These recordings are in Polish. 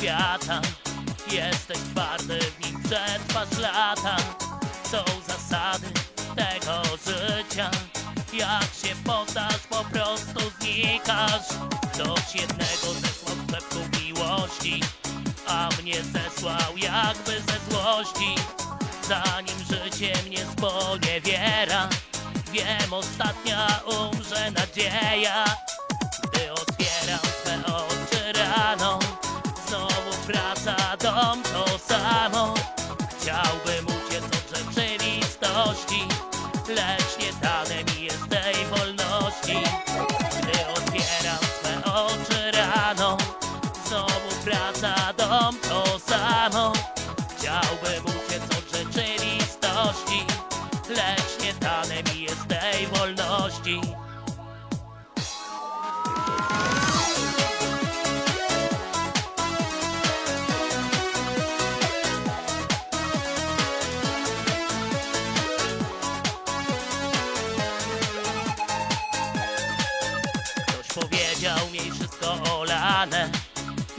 świata. Jesteś twardy w nim przetrwasz lata. Są zasady tego życia. Jak się poddasz po prostu znikasz. Dość jednego zesłał klepków miłości A mnie zesłał jakby ze złości. Zanim życie mnie sponiewiera Wiem ostatnia umrze nadzieja. Gdy otwieram swe oczy rzeczywistości Lecz nie dane mi jest tej wolności. Gdy otwieram swe oczy rano Znowu wraca dom to samo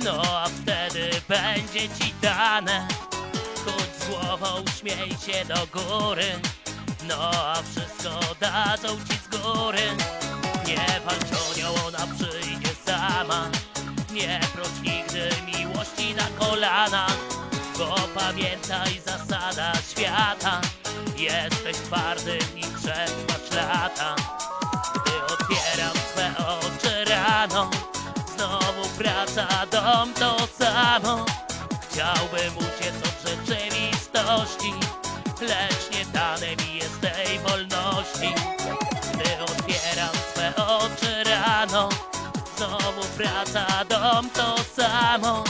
No a wtedy będzie ci dane. Chodź z głową, śmiej się do góry. No a wszystko dadzą ci z góry. Nie walcz o nią, ona przyjdzie sama. Nie proś nigdy miłości na kolana. Bo pamiętaj zasada świata. Jesteś twardy i przetrwasz lata samo. Chciałbym uciec od rzeczywistości Lecz nie dane mi jest tej wolności. Gdy otwieram swe oczy rano Znowu wraca dom to samo.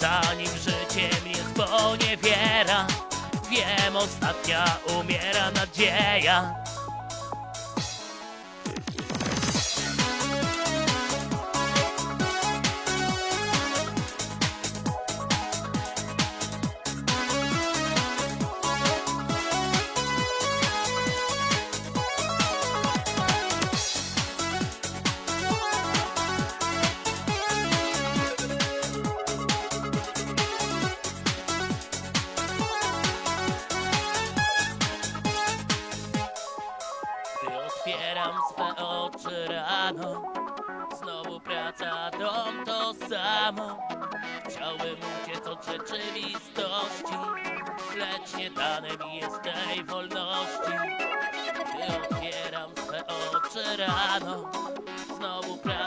Zanim życie mnie sponiewiera Wiem, ostatnia umiera nadzieja otwieram swe oczy rano. Znowu praca, dom to samo. Chciałbym uciec od rzeczywistości. Lecz nie dane mi jest tej wolności. Gdy otwieram swe oczy rano Znowu praca,